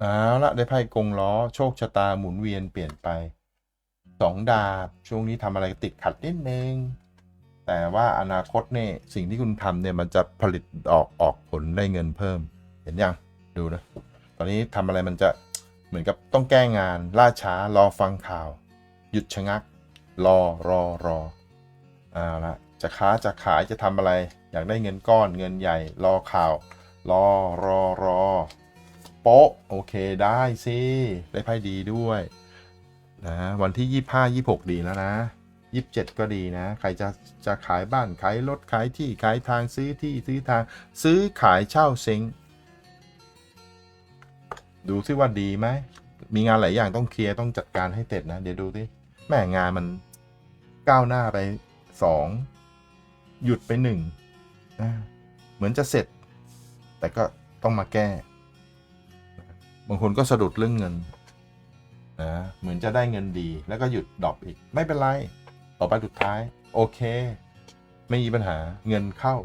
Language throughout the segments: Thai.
เอาละได้ไพ่กงล้อ โชคชะตาหมุนเวียนเปลี่ยนไปสองดาบ ช่วงนี้ทำอะไรติดขัดนิดนึงแต่ว่าอนาคตเนี่ยสิ่งที่คุณทำเนี่ยมันจะผลิตออกออกผลได้เงินเพิ่ม เห็นยังดูนะ ตอนนี้ทำอะไรมันจะเหมือนกับต้องแก้งาน ล่าช้ารอฟังข่าว หยุดชะงัก รอรอรอเอาละจะค้าจะขายจะทำอะไร อยากได้เงินก้อนเงินใหญ่ รอข่าว รอรอรอ โป๊ะโอเคได้สิได้ไพ่ดีด้วยนะวันที่ 25 26 ดีแล้วนะ 27 ก็ดีนะ ใครจะจะขายบ้านขายรถขายที่ขายทางซื้อที่ซื้อทางซื้อขายเช่าเซ็งดูซิว่าดีไหม มีงานหลายอย่างต้องเคลียร์ต้องจัดการให้เสร็จนะ เดี๋ยวดูสิแม่งานมันก้าวหน้าไปสองหยุดไปหนึ่งนะเหมือนจะเสร็จ แต่ก็ต้องมาแก้ บางคนก็สะดุดเรื่องเงินนะเหมือนจะได้เงินดี แล้วก็หยุดดรอปอีก ไม่เป็นไร ต่อไปสุดท้าย โอเค ไม่มีปัญหาเงินเข้า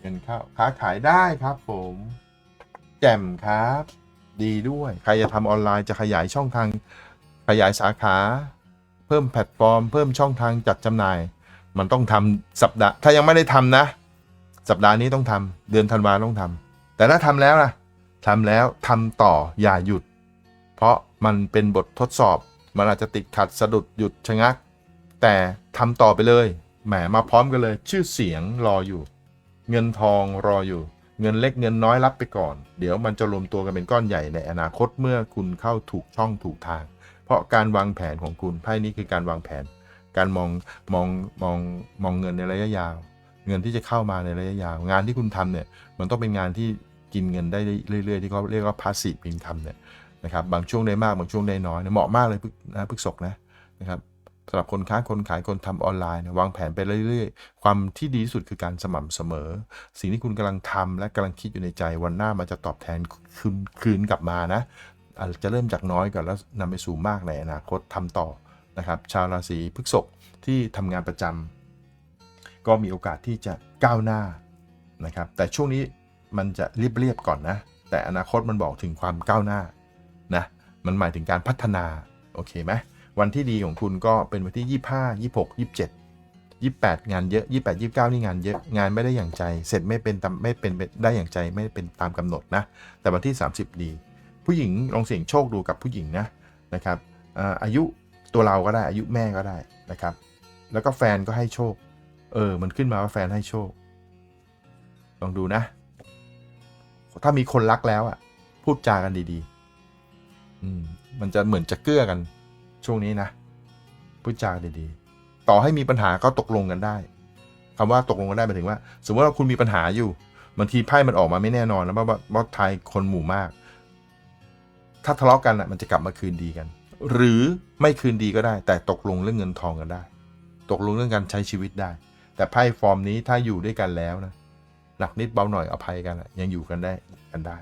เงินเข้า ค้าขายได้ครับผม แจ่มครับ ดีด้วย ใครจะทำออนไลน์จะขยายช่องทาง ขยายสาขา เพิ่มแพลตฟอร์ม เพิ่มช่องทางจัดจำหน่าย มันต้องทำสัปดาห์ ถ้ายังไม่ได้ทำนะ สัปดาห์นี้ต้องทำเดือนธันวาต้องทำแต่ถ้าทำแล้วนะ ทำแล้วทำต่ออย่าหยุด เพราะมันเป็นบททดสอบ มันอาจจะติดขัดสะดุดหยุดชะงัก แต่ทำต่อไปเลย แหมมาพร้อมกันเลย ชื่อเสียงรออยู่ เงินทองรออยู่ เงินเล็กเงินน้อยรับไปก่อน เดี๋ยวมันจะรวมตัวกันเป็นก้อนใหญ่ในอนาคตเมื่อคุณเข้าถูกช่องถูกทาง เพราะการวางแผนของคุณไพ่นี้คือการวางแผน การมองมองมองมองเงินในระยะยาว เงินที่จะเข้ามาในระยะยาว งานที่คุณทำเนี่ยมันต้องเป็นงานที่ กินเงินได้เรื่อย ๆ ที่เขาเรียกว่า passive income เนี่ยนะครับบางช่วงได้มากบางช่วงได้น้อยเนี่ยเหมาะมากเลยพฤกนะพฤกษกนะนะครับสำหรับคนค้าคนขายคนทำออนไลน์นวางแผนไปเรื่อยๆ ความที่ดีที่สุดคือการสม่ำเสมอ สิ่งที่คุณกำลังทำและกำลังคิดอยู่ในใจวันหน้ามันจะตอบแทนคืนคืนกลับมานะอาจจะเริ่มจากน้อยก่อนแล้วนำไปสู่มากในอนาคตทำต่อนะครับ ชาวราศีพฤษภที่ทำงานประจำก็มีโอกาสที่จะก้าวหน้านะครับ แต่ช่วงนี้ มันจะเรียบๆก่อนนะ แต่อนาคตมันบอกถึงความก้าวหน้านะมันหมายถึงการพัฒนาโอเคไหมวันที่ดีของคุณก็เป็นวันที่ 25 26 27 28 งานเยอะ 28 29 นี่งานเยอะงานไม่ได้อย่างใจ เสร็จไม่เป็นตามไม่เป็นได้อย่างใจไม่เป็นตามกำหนดนะ แต่วันที่ 30 ดี ผู้หญิงลองเสี่ยงโชคดูกับผู้หญิงนะนะครับอายุตัวเราก็ได้อายุแม่ก็ได้นะครับ แล้วก็แฟนก็ให้โชค เออ มันขึ้นมาว่าแฟนให้โชค ลองดูนะ ถ้ามีคนรักแล้วอะพูดจากันดีๆ อืม มันจะเหมือนจะเกื้อกัน ช่วงนี้นะพูดจาดีๆ ต่อให้มีปัญหาก็ตกลงกันได้คำว่าตกลงกันได้หมายถึงว่า สมมติว่าคุณมีปัญหาอยู่บางทีไพ่มันออกมาไม่แน่นอนแล้วว่าว่าว่าทายคนหมู่มาก ถ้าทะเลาะกันอะมันจะกลับมาคืนดีกัน หรือไม่คืนดีก็ได้ แต่ตกลงเรื่องเงินทองกันได้ ตกลงเรื่องการใช้ชีวิตได้ แต่ไพ่ฟอร์มนี้ถ้าอยู่ด้วยกันแล้วนะ หนักนิดเบาหน่อยอภัยกันยังอยู่กันได้กันได้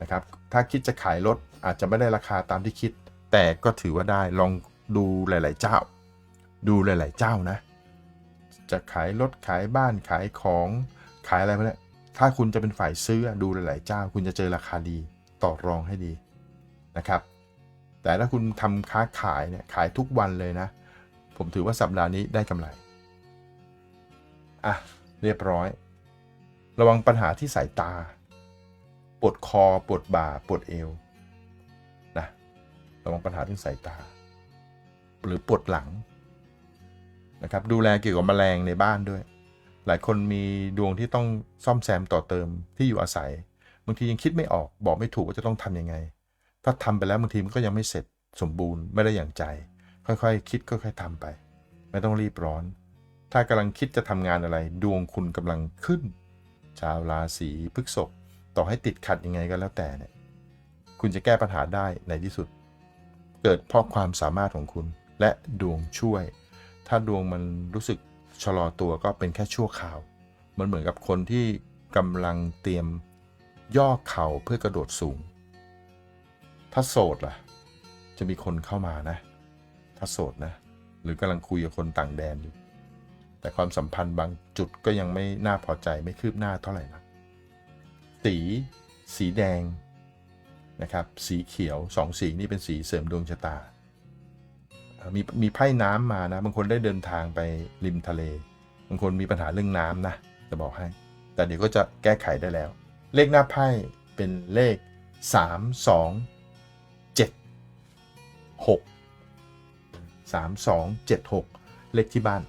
นะครับ ถ้าคิดจะขายรถอาจจะไม่ได้ราคาตามที่คิด แต่ก็ถือว่าได้ลองดูหลาย ๆ เจ้า ดูหลาย ๆ เจ้านะ จะขายรถขายบ้านขายของขายอะไรพวกเนี้ถ้าคุณจะเป็นฝ่ายซื้อดูหลาย ๆ เจ้า คุณจะเจอราคาดีต่อรองให้ดีนะครับ แต่ถ้าคุณทำค้าขายเนี่ยขายทุกวันเลยนะ ผมถือว่าสัปดาห์นี้ได้กำไร อะ เรียบร้อย ระวังปัญหาที่สายตา ปวดคอ ปวดบ่า ปวดเอว นะ ระวังปัญหาที่สายตา หรือปวดหลัง นะครับ ดูแลเกี่ยวกับแมลงในบ้านด้วย หลายคนมีดวงที่ต้องซ่อมแซมต่อเติมที่อยู่อาศัย บางทียังคิดไม่ออก บอกไม่ถูกว่าจะต้องทำยังไง ถ้าทำไปแล้วบางทีมันก็ยังไม่เสร็จสมบูรณ์ไม่ได้อย่างใจ ค่อยๆ คิดค่อยๆทำไป ไม่ต้องรีบร้อน ถ้ากำลังคิดจะทำงานอะไร ดวงคุณกำลังขึ้น ชาวราศีพฤษภต่อให้ติดขัดยังไงก็แล้วแต่เนี่ยคุณจะแก้ปัญหาได้ในที่สุด เกิดเพราะความสามารถของคุณและดวงช่วย ถ้าดวงมันรู้สึกชะลอตัวก็เป็นแค่ชั่วคราว มันเหมือนกับคนที่กำลังเตรียมย่อเข่าเพื่อกระโดดสูง ถ้าโสดล่ะ จะมีคนเข้ามานะ ถ้าโสดนะ หรือกำลังคุยกับคนต่างแดนอยู่ แต่ความสัมพันธ์บางจุดก็ยังไม่น่าพอใจไม่คืบหน้าเท่าไหร่นะสี สีแดงนะครับสีเขียวสองสีนี่เป็นสีเสริมดวงชะตา มีมีไพ่น้ำมานะบางคนได้เดินทางไปริมทะเล บางคนมีปัญหาเรื่องน้ำนะจะบอกให้ แต่เดี๋ยวก็จะแก้ไขได้แล้ว เลขหน้าไพ่เป็นเลข 3 2 7 6 3 2 7 6 เลขที่บ้าน